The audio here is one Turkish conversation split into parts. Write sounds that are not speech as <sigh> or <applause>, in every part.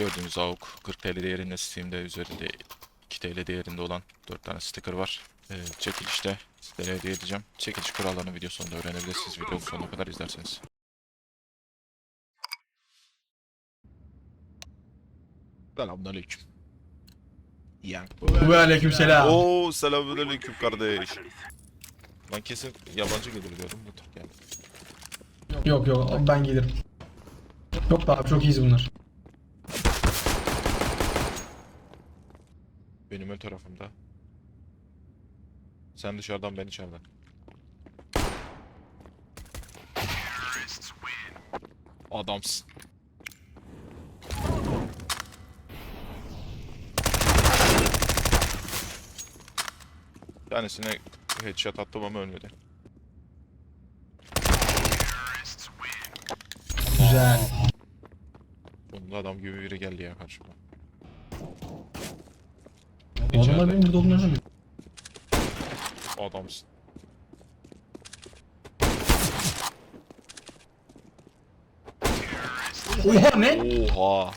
Gördüğünüz AUK 40 TL değerinde Steam'de üzerinde 2 TL değerinde olan 4 tane sticker var. Ee, çekilişte sizlere hediye edeceğim. Çekiliş kurallarını video sonunda öğrenebilirsiniz. Videonun sonuna kadar izlerseniz. Selamünaleyküm. Yani. Ve aleykümselam. Oo selamünaleyküm kardeş. Lan kesin yabancı gelir diyordum bu Türk yani. Yok yok ben gelirim. Yok be abi çok iyiyiz bunlar. Benim ön tarafımda. Sen dışarıdan ben içeriden. Adamsın. Tanesine headshot attım ama ölmedi. Güzel. Sonunda adam gibi biri geldi ya karşıma. O adamlar İçeride. benim burada olduğunu anlamıyor. Adamsın. Oha ne? Oha.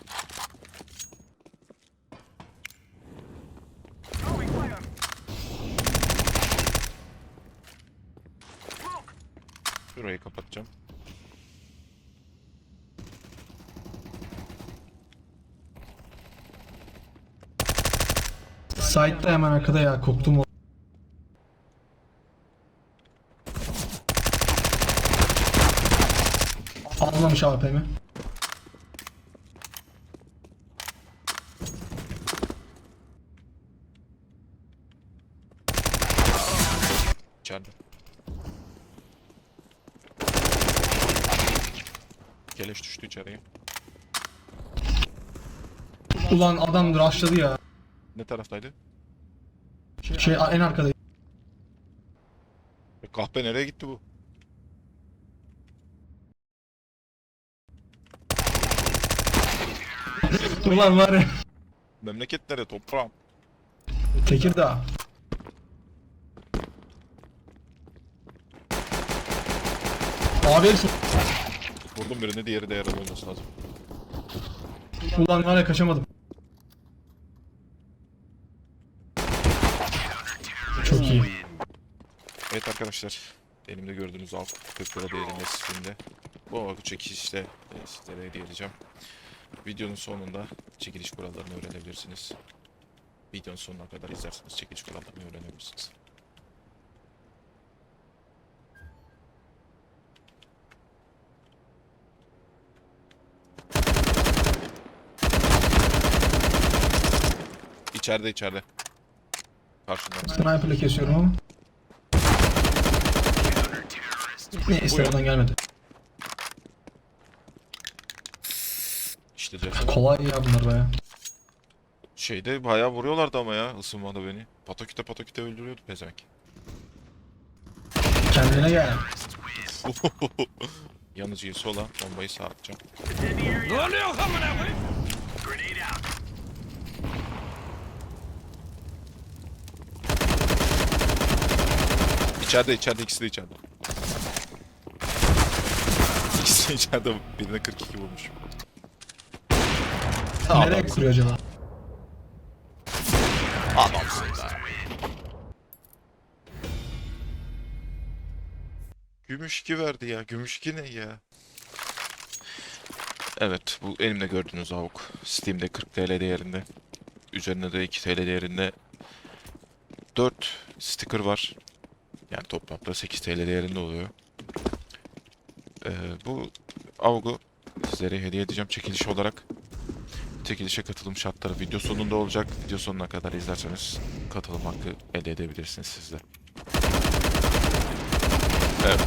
Şurayı kapatacağım. Site'da hemen arkada ya koktum o. Almamış AP'mi. İçeride. Keleş düştü içeriye. Ulan adam rushladı ya. Ne taraftaydı? Şey en arkada. E, kahpe nereye gitti bu? <laughs> Ulan var ya. Memleket nereye toprağım? Tekirdağ. Abi el Vurdum birini diğeri de yaralı olması lazım. Ulan var ya kaçamadım. Çok iyi. Evet arkadaşlar. Elimde gördüğünüz alt 40 lira değerinde sistemde. Bu avukü çekilişte e, sizlere hediye edeceğim. Videonun sonunda çekiliş kurallarını öğrenebilirsiniz. Videonun sonuna kadar izlerseniz çekiliş kurallarını öğrenebilirsiniz. İçeride içeride. Karşında. Sniper'la kesiyorum. Neyse oradan gelmedi. İşte diyor. Kolay ya bunlar baya. Şeyde bayağı vuruyorlardı ama ya ısınmada beni. Pataküte pataküte öldürüyordu pezevenk. Kendine gel. <laughs> Yanıcıyı sola, bombayı sağa atacağım. İçeride, içeride, ikisi de içeride. İkisi de içeride, birine 42 vurmuş. Nereye kuruyor acaba? Adamsın be. Gümüş 2 verdi ya. Gümüş 2 ne ya? Evet, bu elimde gördüğünüz avuk. Steam'de 40 TL değerinde. Üzerinde de 2 TL değerinde 4 sticker var. Yani toplamda 8 TL değerinde oluyor. Ee, bu avugu sizlere hediye edeceğim çekiliş olarak. Çekilişe katılım şartları video sonunda olacak. Video sonuna kadar izlerseniz katılım hakkı elde edebilirsiniz siz de. Evet.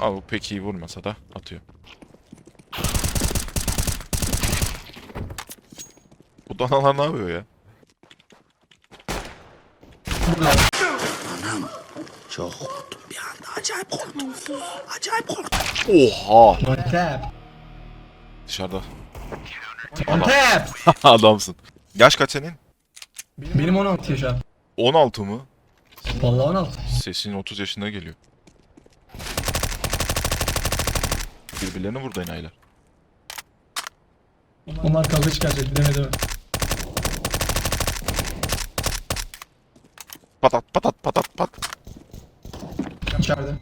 Avuk pek iyi vurmasa da atıyor. Bu danalar ne yapıyor ya? Burada. Çok korktum bir anda. Acayip korktum. Acayip korktum. Oha! Antep. Dışarıda. Antep. <laughs> Adamsın. Yaş kaç senin? Benim 16 yaş abi. 16 mı? Vallahi 16. Sesin 30 yaşına geliyor. Birbirlerine vurdu enayiler. Onlar kavga çıkaracak bilemedi mi? Patat patat patat pat. İçeride.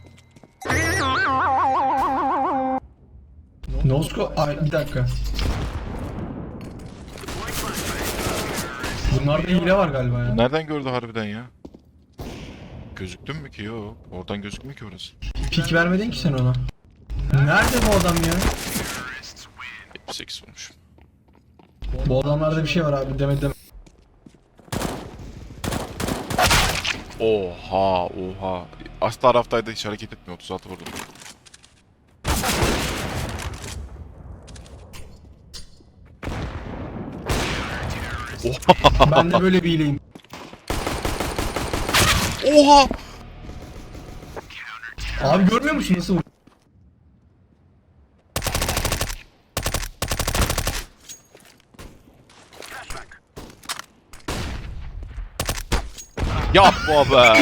Nosko... Ay bir dakika. Bunlarda hile var galiba ya. Nereden gördü harbiden ya? Gözüktün mü ki? Yok. Oradan gözükmüyor ki orası. Pik vermedin ki sen ona. Nerede bu adam ya? 78 olmuş. Bu adamlarda bir şey var abi demedi deme. Oha oha. Az taraftaydı hiç hareket etmiyor. 36 vurdum. Oha. Ben de böyle bir hileyim. Oha. Abi görmüyor musun nasıl vur- Yapma be.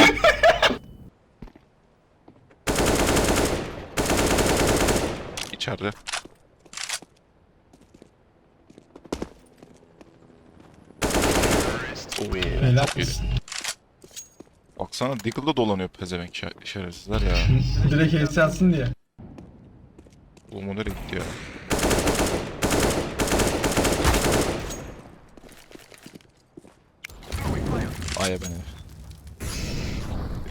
İçeride. Helal olsun. Baksana Deagle'da dolanıyor pezevenk şer- şerefsizler ya. <laughs> Direkt HS atsın diye. Bu nereye gitti ya? Ay beni.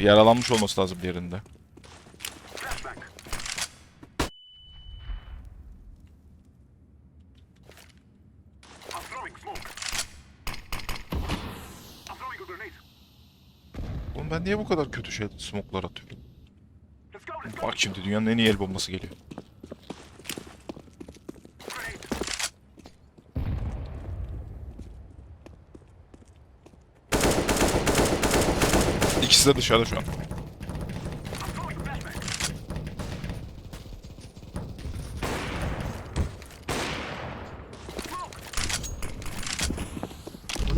Yaralanmış olması lazım bir yerinde. Ben niye bu kadar kötü şey smoke'lar atıyorum? Bak şimdi dünyanın en iyi el bombası geliyor. İkisi de dışarıda şu an.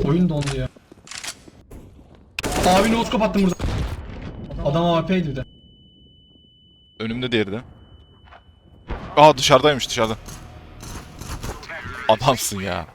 Oyun dondu ya. Abi noskop attım burada. Adam AWP'ydi bir de. Önümde diğeri de. Aa dışarıdaymış dışarıda. Adamsın ya.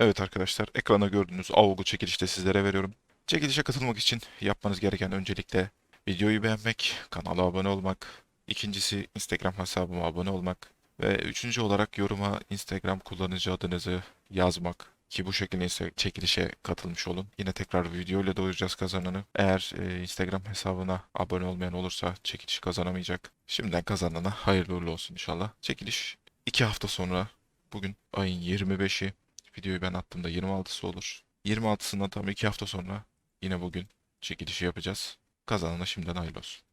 Evet arkadaşlar ekranda gördüğünüz AUG'u çekilişte sizlere veriyorum. Çekilişe katılmak için yapmanız gereken öncelikle videoyu beğenmek, kanala abone olmak, ikincisi Instagram hesabıma abone olmak ve üçüncü olarak yoruma Instagram kullanıcı adınızı yazmak ki bu şekilde insta- çekilişe katılmış olun. Yine tekrar videoyla doyuracağız kazananı. Eğer e, Instagram hesabına abone olmayan olursa çekilişi kazanamayacak. Şimdiden kazanana hayırlı uğurlu olsun inşallah. Çekiliş 2 hafta sonra bugün ayın 25'i videoyu ben attığımda 26'sı olur. 26'sından tam 2 hafta sonra yine bugün çekilişi yapacağız. Kazanana şimdiden hayırlı olsun.